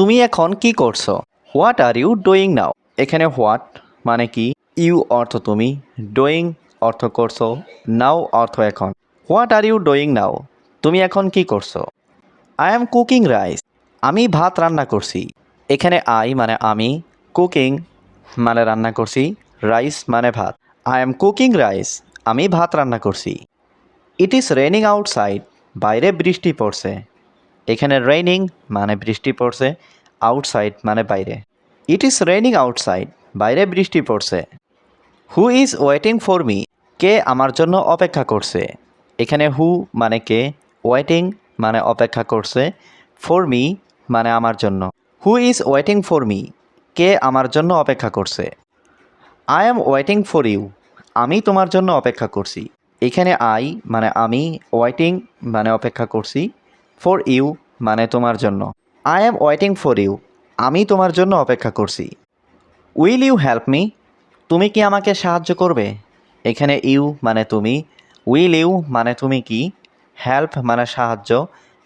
তুমি এখন কি করছ? What are you doing now এখানে হোয়াট মানে কি? ইউ অর্থ তুমি। ডুইং অর্থ করছ। নাও অর্থ এখন। What are you doing now তুমি এখন কি করছ? আই এম কুকিং রাইস আমি ভাত রান্না করছি। এখানে আই মানে আমি। কুকিং মানে রান্না করছি। রাইস মানে ভাত। আই এম কুকিং রাইস আমি ভাত রান্না করছি। ইট ইজ রেনিং আউটসাইড বাইরে বৃষ্টি পড়ছে। এখানে রেইনিং মানে বৃষ্টি পড়ছে আউটসাইড মানে বাইরে। ইট ইজ রেনিং আউটসাইড বাইরে বৃষ্টি পড়ছে। Who is waiting for me কে আমার জন্য অপেক্ষা করছে? এখানে হু মানে কে ওয়েটিং মানে অপেক্ষা করছে ফর মি মানে আমার জন্য। Who is waiting for me কে আমার জন্য অপেক্ষা করছে? I am waiting for you আমি তোমার জন্য অপেক্ষা করছি। এখানে আই মানে আমি ওয়েটিং মানে অপেক্ষা করছি। ফর ইউ মানে তোমার জন্য। I am waiting for you. আমি তোমার জন্য অপেক্ষা করছি। Will you help me? তুমি কি আমাকে সাহায্য করবে? এখানে ইউ মানে তুমি। উইল ইউ মানে তুমি কি? হেল্প মানে সাহায্য।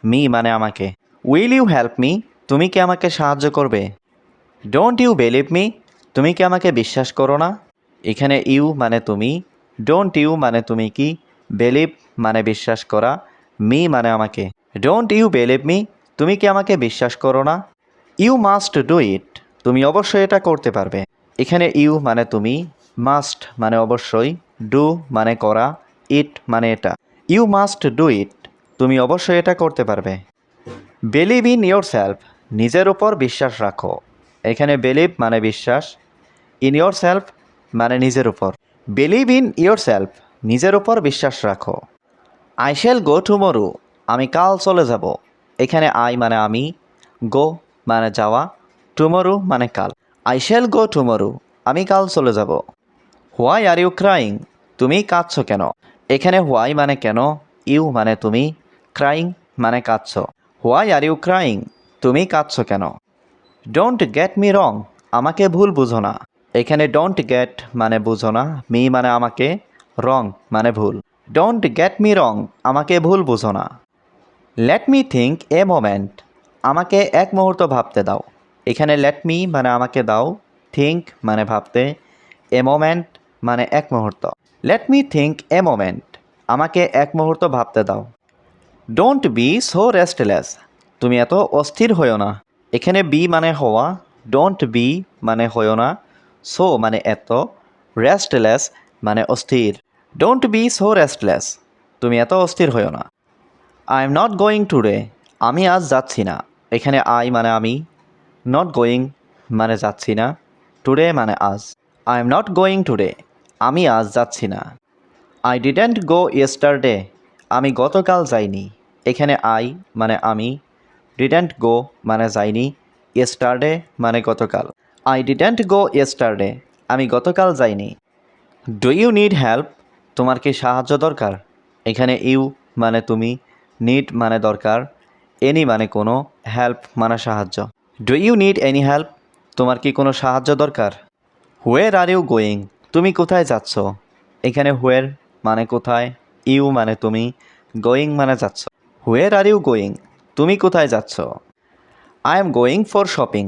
মি মানে আমাকে। Will you help me? তুমি কি আমাকে সাহায্য করবে? Don't you believe me? তুমি কি আমাকে বিশ্বাস করো না? এখানে ইউ মানে তুমি। ডোন্ট ইউ মানে তুমি কি? বিলিভ মানে বিশ্বাস করা। মি মানে আমাকে। ডোন্ট ইউ বিলিভ মি তুমি কি আমাকে বিশ্বাস করো না? ইউ মাস্ট ডু ইট তুমি অবশ্যই এটা করতে পারবে। এখানে ইউ মানে তুমি মাস্ট মানে অবশ্যই ডু মানে করা ইট মানে এটা। ইউ মাস্ট ডু ইট তুমি অবশ্যই এটা করতে পারবে। বিলিভ ইন ইয়োর সেলফ নিজের উপর বিশ্বাস রাখো। এখানে বিলিভ মানে বিশ্বাস। ইন ইয়োর সেলফ মানে নিজের উপর। বিলিভ ইন ইয়োর সেলফ নিজের উপর বিশ্বাস রাখো। আই শ্যাল গো টুমরো আমি কাল চলে যাব। এখানে আই মানে আমি, গো মানে যাওয়া, টুমরো মানে কাল। আই শ্যাল গো টুমরো, আমি কাল চলে যাব। হোয়াই আর ইউ ক্রাইং, তুমি কাঁদছো কেন? এখানে হোয়াই মানে কেন, ইউ মানে তুমি, ক্রাইং মানে কাঁদছো। হোয়াই আর ইউ ক্রাইং, তুমি কাঁদছো কেন? ডোন্ট গেট মি রং, আমাকে ভুল বুঝো না। এখানে ডোন্ট গেট মানে বুঝো না, মি মানে আমাকে, রং মানে ভুল। ডোন্ট গেট মি রং, আমাকে ভুল বুঝো না। Let me think a moment আমাকে এক মুহূর্ত ভাবতে দাও। এখানে লেট মি মানে আমাকে দাও থিঙ্ক মানে ভাবতে এ মোমেন্ট মানে এক মুহূর্ত। Let me think a moment আমাকে এক মুহূর্ত ভাবতে দাও। ডোন্ট বি সো রেস্টলেস তুমি এত অস্থির হইও না। এখানে বি মানে হওয়া ডোন্ট বি মানে হইও না। সো মানে এত রেস্টলেস মানে অস্থির। ডোন্ট বি সো রেস্টলেস তুমি এত অস্থির হইও না। I am not going today আমি আজ যাচ্ছি না। এখানে আই মানে আমি। নট গোয়িং মানে যাচ্ছি না। টুডে মানে আজ। I am not going today আমি আজ যাচ্ছি না। আই ডিডেন্ট গো ইয়েস্টারডে আমি গতকাল যাইনি। এখানে আই মানে আমি। ডিডেন্ট গো মানে যাইনি। ইয়েস্টারডে মানে গতকাল। আই ডিডেন্ট গো ইয়েস্টারডে আমি গতকাল যাইনি। ডু ইউ নিড হেল্প তোমার কি সাহায্য দরকার? এখানে ইউ মানে তুমি। নিড মানে দরকার এনি মানে কোনো হেল্প মানে সাহায্য। Do you need any help তোমার কি কোনো সাহায্য দরকার? হোয়ের আর ইউ গোয়িং তুমি কোথায় যাচ্ছ? এখানে হোয়ের মানে কোথায় ইউ মানে তুমি গোয়িং মানে যাচ্ছ। হোয়ের আর ইউ গোয়িং তুমি কোথায় যাচ্ছ? I am going for shopping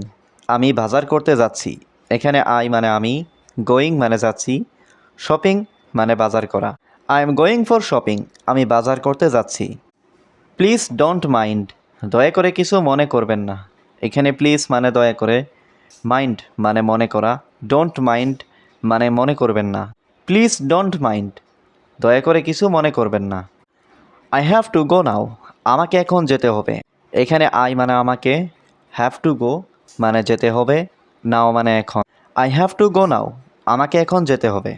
আমি বাজার করতে যাচ্ছি। এখানে আই মানে আমি গোয়িং মানে যাচ্ছি। শপিং মানে বাজার করা। I am going for shopping আমি বাজার করতে যাচ্ছি। প্লিজ ডোন্ট মাইন্ড দয়া করে কিছু মনে করবেন না। এখানে প্লিজ মানে দয়া করে মাইন্ড মানে মনে করা ডোন্ট মাইন্ড মানে মনে করবেন না। প্লিজ ডোন্ট মাইন্ড দয়া করে কিছু মনে করবেন না। I have to go now আমাকে এখন যেতে হবে। এখানে আই মানে আমাকে হ্যাভ টু গো মানে যেতে হবে নাও মানে এখন। I have to go now আমাকে এখন যেতে হবে।